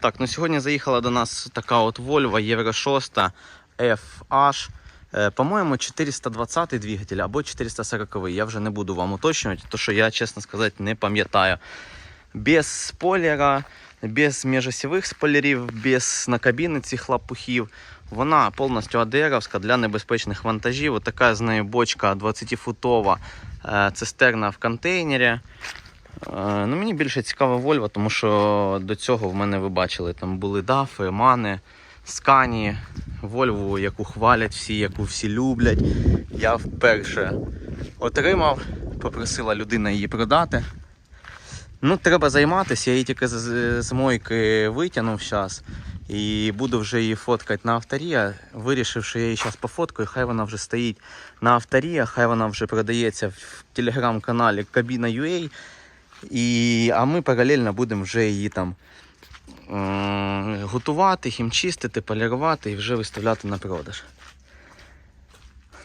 Так, ну сьогодні заїхала до нас така от Volvo Євро 6 FH. Е, По-моєму, 420 двигатель або 440. Я вже не буду вам уточнювати, тому що я, чесно сказати, не пам'ятаю. Без спойлера, без міжосівих спойлерів, без накабіни цих лапухів. Вона повністю АДРовська для небезпечних вантажів. Ось така з нею бочка 20-футова е, цистерна в контейнері. Е, Ну, мені більше цікава Volvo, тому що до цього в мене ви бачили, там були дафи, мани, скані, Volvo, яку хвалять всі, яку всі люблять. Я вперше отримав, попросила людина її продати. Ну, треба займатися, я її тільки з, з- мойки витягнув зараз. І буду вже її фоткати на авторія. Вирішив, що я її зараз пофоткаю, хай вона вже стоїть на авторія, хай вона вже продається в телеграм-каналі Кабіна.ua. І, а ми паралельно будемо вже її там е, готувати, хімчистити, полірувати і вже виставляти на продаж.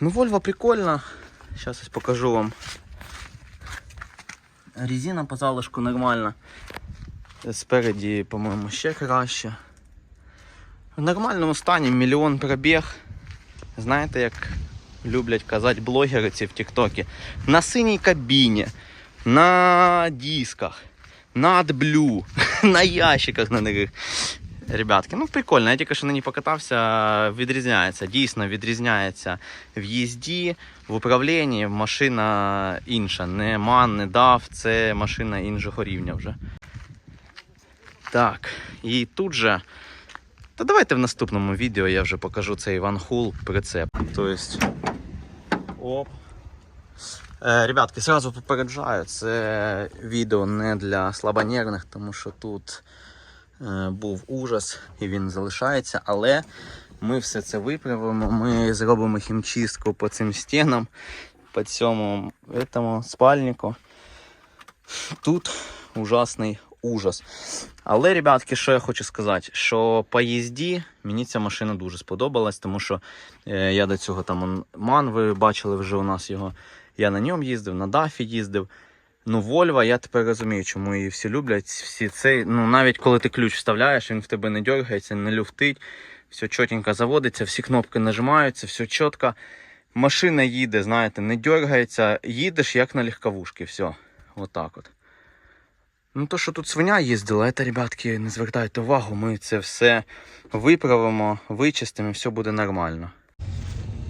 Ну, Volvo прикольна. Зараз ось покажу вам. Резина по залишку нормальна. Спереді, по-моєму, ще краще. В нормальному стані мільйон пробіг. Знаєте, як люблять казати блогери ці в Тіктокі. На синій кабіні, на дисках, на AdBlue, на ящиках на них. Ребятки, ну прикольно, я тільки що на ній покатався, відрізняється, дійсно відрізняється в їзді, в управлінні, машина інша, не ман, не дав, це машина іншого рівня вже. Так, і тут же. Та давайте в наступному відео я вже покажу цей Ван Хул прицеп. Тобто. Оп. Е, ребятки, сразу попереджаю, це відео не для слабонервних, тому що тут е, був ужас і він залишається, але ми все це виправимо. Ми зробимо хімчистку по цим стінам, по цьому этому спальнику. Тут ужасний ужас. Але, ребятки, що я хочу сказати, що по їзді мені ця машина дуже сподобалась, тому що е, я до цього там ман, ви бачили вже у нас його. Я на ньому їздив, на дафі їздив. Ну, Volvo, я тепер розумію, чому її всі люблять. Всі цей, ну, навіть коли ти ключ вставляєш, він в тебе не дергається, не люфтить, все чотенько заводиться, всі кнопки нажимаються, все чітко. Машина їде, знаєте, не дергається, їдеш як на легковушці, все. Отак от. Ну, то, що тут свиня їздила, це, ребятки, не звертайте увагу, ми це все виправимо, вичистимо, і все буде нормально.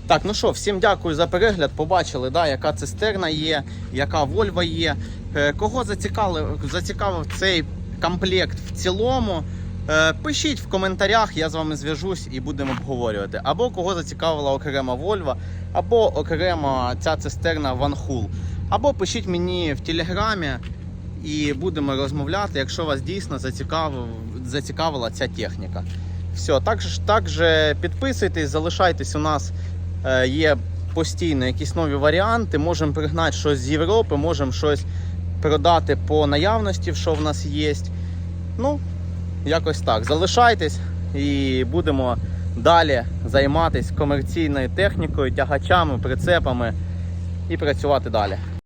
Так, ну що, всім дякую за перегляд. Побачили, да, яка цистерна є, яка Volvo є. Е, Кого зацікавив, зацікавив цей комплект в цілому, е, пишіть в коментарях, я з вами зв'яжусь і будемо обговорювати. Або кого зацікавила окрема Volvo, або окремо ця цистерна Hool. Або пишіть мені в телеграмі і будемо розмовляти, якщо вас дійсно зацікавив, зацікавила ця техніка. Все, також, також підписуйтесь, залишайтесь у нас є постійно якісь нові варіанти. Можемо пригнати щось з Європи, можемо щось продати по наявності, що в нас є. Ну, якось так. Залишайтесь і будемо далі займатися комерційною технікою, тягачами, прицепами і працювати далі.